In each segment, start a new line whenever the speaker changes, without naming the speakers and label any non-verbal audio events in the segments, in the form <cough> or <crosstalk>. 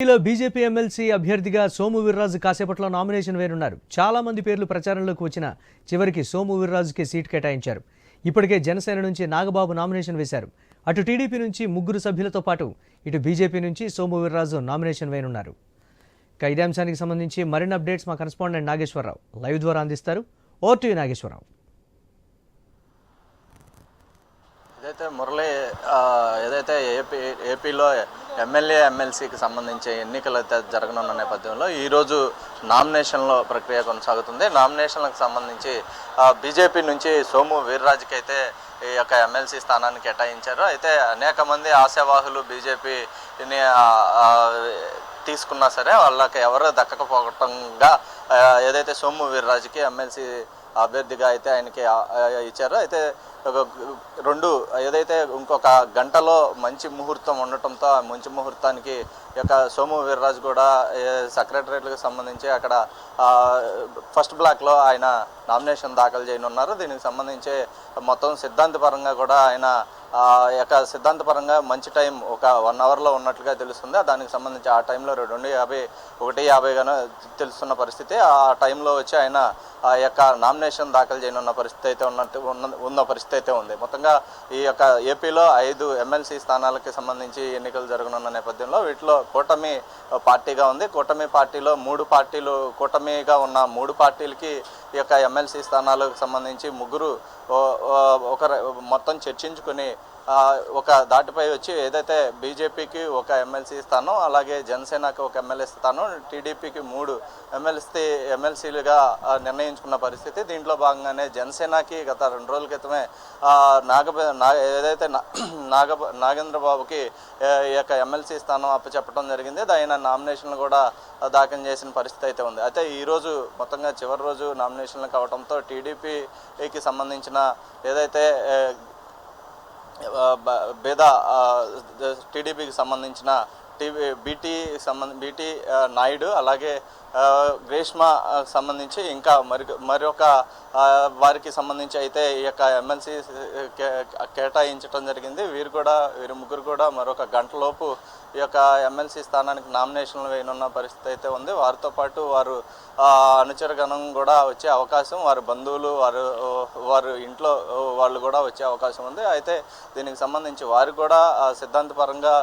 ఢిల్లీలో BJP MLC అభ్యర్థిగా సోము వీర్రాజు కాసేపట్లో నామినేషన్ వేరున్నారు చాలా మంది పేర్లు ప్రచారంలోకి వచ్చిన చివరికి సోము వీర్రాజుకి సీట్ కేటాయించారు. ఇప్పటికే జనసేన నుంచి నాగబాబు నామినేషన్ వేశారు. అటు టీడీపీ నుంచి ముగ్గురు సభ్యులతో పాటు ఇటు బీజేపీ నుంచి సోము వీర్రాజు నామినేషన్ వేయనున్నారు. ఇదే అంశానికి సంబంధించి మరిన్ని అప్డేట్స్ మా కరెస్పాండెంట్ నాగేశ్వరరావు లైవ్ ద్వారా అందిస్తారు. Over to Nageswararao.
ఏదైతే మురళి ఏదైతే ఏపీ ఏపీలో ఎమ్మెల్యే ఎమ్మెల్సీకి సంబంధించి ఎన్నికలు అయితే జరగనున్న నేపథ్యంలో ఈరోజు నామినేషన్లో ప్రక్రియ కొనసాగుతుంది. నామినేషన్లకు సంబంధించి బీజేపీ నుంచి సోము వీర్రాజుకి అయితే ఈ యొక్క ఎమ్మెల్సీ స్థానాన్ని కేటాయించారు. అయితే అనేక మంది ఆశావాహులు బీజేపీని తీసుకున్నా సరే వాళ్ళకి ఎవరు దక్కకపోవటంగా ఏదైతే సోము వీర్రాజుకి ఎమ్మెల్సీ అభ్యర్థిగా అయితే ఆయనకి ఇచ్చారు. అయితే రెండు ఏదైతే ఇంకొక గంటలో మంచి ముహూర్తం ఉండటంతో ఆ మంచి ముహూర్తానికి యొక్క సోము వీర్రాజు కూడా సెక్రటరేట్లకు సంబంధించి అక్కడ ఫస్ట్ బ్లాక్లో ఆయన నామినేషన్ దాఖలు చేయనున్నారు. దీనికి సంబంధించి మొత్తం సిద్ధాంతపరంగా కూడా ఆయన యొక్క సిద్ధాంతపరంగా మంచి టైం ఒక వన్ అవర్లో ఉన్నట్లుగా తెలుస్తుంది. దానికి సంబంధించి ఆ టైంలో రెండు యాభై ఒకటి యాభైగానో తెలుస్తున్న పరిస్థితి. ఆ టైంలో వచ్చి ఆయన ఆ యొక్క నామినేషన్ దాఖలు చేయనున్న పరిస్థితి అయితే ఉన్నట్టు ఉన్న ఉన్న పరిస్థితి అయితే ఉంది. మొత్తంగా ఈ యొక్క ఏపీలో ఐదు ఎమ్మెల్సీ స్థానాలకి సంబంధించి ఎన్నికలు జరగనున్న నేపథ్యంలో వీటిలో కూటమి పార్టీగా ఉంది. కూటమి పార్టీలో మూడు పార్టీలు కూటమిగా ఉన్న మూడు పార్టీలకి ఈ యొక్క ఎమ్మెల్సీ స్థానాలకు సంబంధించి ముగ్గురు ఒక మొత్తం చర్చించుకుని ఒక దాటిపై వచ్చి ఏదైతే బీజేపీకి ఒక ఎమ్మెల్సీ స్థానం అలాగే జనసేనకు ఒక ఎమ్మెల్యే స్థానం టీడీపీకి మూడు ఎమ్మెల్సీ ఎమ్మెల్సీలుగా నిర్ణయం నిర్ణయించుకున్న పరిస్థితి. దీంట్లో భాగంగానే జనసేనకి గత రెండు రోజుల క్రితమే నాగ ఏదైతే నా- <clears throat> నాగ నాగేంద్ర బాబుకి ఈ యొక్క ఎమ్మెల్సీ స్థానం అప్పచెప్పడం జరిగింది. ఆయన నామినేషన్లు కూడా దాఖలు చేసిన పరిస్థితి అయితే ఉంది. అయితే ఈరోజు మొత్తంగా చివరి రోజు నామినేషన్లు కావడంతో టీడీపీకి సంబంధించిన ఏదైతే భేద టీడీపీకి సంబంధించిన టీవీ బీటీ సంబంధ బీటీ నాయుడు అలాగే గ్రేష్మ సంబంధించి ఇంకా మరి మరొక వారికి సంబంధించి అయితే ఈ యొక్క ఎమ్మెల్సీ కేటాయించడం జరిగింది. వీరు కూడా వీరు ముగ్గురు కూడా మరొక గంటలోపు ఈ యొక్క ఎమ్మెల్సీ స్థానానికి నామినేషన్లు వేయనున్న పరిస్థితి అయితే ఉంది. వారితో పాటు వారు అనుచరగణం కూడా వచ్చే అవకాశం వారి బంధువులు వారు వారు ఇంట్లో వాళ్ళు కూడా వచ్చే అవకాశం ఉంది. అయితే దీనికి సంబంధించి వారు కూడా సిద్ధాంతపరంగా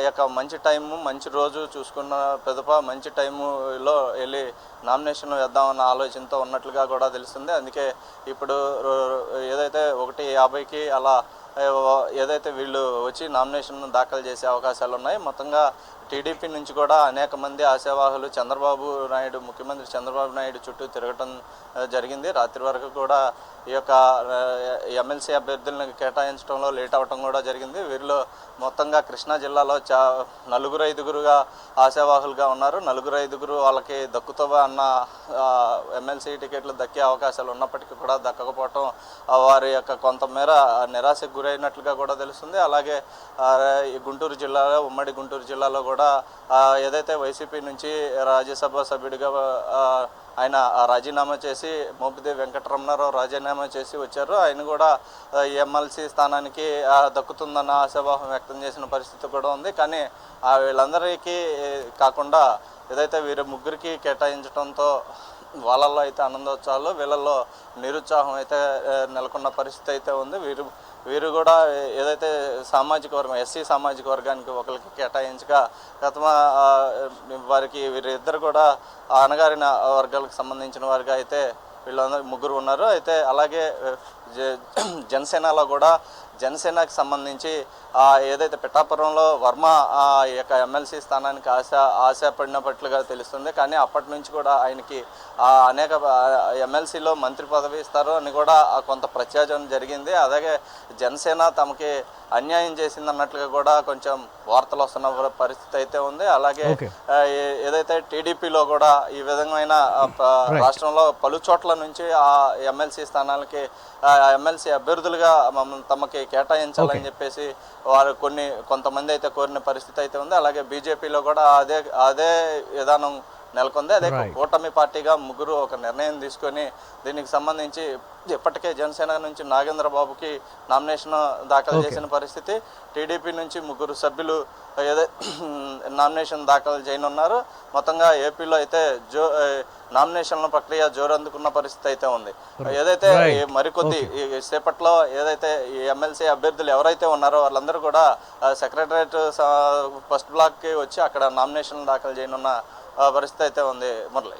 ఈ యొక్క మంచి టైము మంచి రోజు చూసుకున్న పెదప మంచి టైములో వెళ్ళి నామినేషన్ వేద్దామన్న ఆలోచనతో ఉన్నట్లుగా కూడా తెలుస్తుంది. అందుకే ఇప్పుడు రో- ఏదైతే ఒకటి యాభైకి అలా ఏదైతే వీళ్ళు వచ్చి నామినేషన్ దాఖలు చేసే అవకాశాలు ఉన్నాయి మొత్తంగా టీడీపీ నుంచి కూడా అనేక మంది ఆశావాహులు చంద్రబాబు నాయుడు ముఖ్యమంత్రి చంద్రబాబు నాయుడు చుట్టూ తిరగటం జరిగింది. రాత్రి వరకు కూడా ఈ యొక్క ఎమ్మెల్సీ అభ్యర్థులను కేటాయించడంలో లేట్ అవ్వటం కూడా జరిగింది. వీరిలో మొత్తంగా కృష్ణా జిల్లాలో చా నలుగురు ఐదుగురుగా ఆశావాహులుగా ఉన్నారు. నలుగురు ఐదుగురు వాళ్ళకి దక్కుతావా అన్న ఎమ్మెల్సీ టికెట్లు దక్కే అవకాశాలు ఉన్నప్పటికీ కూడా దక్కకపోవటం వారి యొక్క కొంతమేర నిరాశకు గురైనట్లుగా కూడా తెలుస్తుంది. అలాగే ఈ గుంటూరు జిల్లాలో ఉమ్మడి గుంటూరు జిల్లాలో కూడా ఏదైతే వైసీపీ నుంచి రాజ్యసభ సభ్యుడిగా ఆయన రాజీనామా చేసి మోపిదేవి వెంకటరమణారావు రాజీనామా చేసి వచ్చారు. ఆయన కూడా ఎమ్మెల్సీ స్థానానికి ఆ, దక్కుతుందన్న ఆశాభావం వ్యక్తం చేసిన పరిస్థితి కూడా ఉంది. కానీ ఆ వీళ్ళందరికీ కాకుండా ఏదైతే వీరి ముగ్గురికి కేటాయించడంతో వాళ్ళల్లో అయితే ఆనందోత్సవాలు వీళ్ళల్లో నిరుత్సాహం అయితే నెలకొన్న పరిస్థితి అయితే ఉంది. వీరు వీరు కూడా ఏదైతే సామాజిక వర్గం ఎస్సీ సామాజిక వర్గానికి ఒకరికి కేటాయించగా గత వారికి వీరిద్దరు కూడా అనగారిన వర్గాలకు సంబంధించిన వారిగా అయితే వీళ్ళందరూ ముగ్గురు ఉన్నారు. అయితే అలాగే జ- జనసేనలో కూడా జనసేనకి సంబంధించి ఏదైతే పిఠాపురంలో వర్మ ఆ యొక్క ఎమ్మెల్సీ స్థానానికి ఆశ ఆశపడినట్లుగా తెలుస్తుంది. కానీ అప్పటి నుంచి కూడా ఆయనకి అనేక ఎమ్మెల్సీలో మంత్రి పదవి ఇస్తారు అని కూడా కొంత ప్రత్యాజనం జరిగింది. అలాగే జనసేన తమకి అన్యాయం చేసింది అన్నట్లుగా కూడా కొంచెం వార్తలు వస్తున్న పరిస్థితి అయితే ఉంది. అలాగే ఏదైతే టీడీపీలో కూడా ఈ విధమైన రాష్ట్రంలో పలు చోట్ల నుంచి ఆ ఎమ్మెల్సీ స్థానాలకి ఎమ్మెల్సీ అభ్యర్థులుగా మమ్మల్ని తమకి కేటాయించాలని చెప్పేసి వారు కొన్ని కొంతమంది అయితే కోరిన పరిస్థితి అయితే ఉంది. అలాగే బీజేపీలో కూడా అదే అదే విధానం నెలకొంది. అదే. కూటమి పార్టీగా ముగ్గురు ఒక నిర్ణయం తీసుకొని దీనికి సంబంధించి ఇప్పటికే జనసేన నుంచి నాగేంద్ర బాబుకి నామినేషన్ దాఖలు చేసిన పరిస్థితి. టీడీపీ నుంచి ముగ్గురు సభ్యులు ఏదైతే <clears throat> నామినేషన్ దాఖలు చేయనున్నారు. మొత్తంగా ఏపీలో అయితే జో నామినేషన్ల ప్రక్రియ జోరందుకున్న పరిస్థితి అయితే ఉంది. ఏదైతే మరికొద్ది సేపట్లో ఏదైతే ఈ ఎమ్మెల్సీ అభ్యర్థులు ఎవరైతే ఉన్నారో వాళ్ళందరూ కూడా సెక్రటరేట్ ఫస్ట్ బ్లాక్కి వచ్చి అక్కడ నామినేషన్ దాఖలు చేయనున్న ఆ, పరిస్థితి అయితే ఉంది మురళి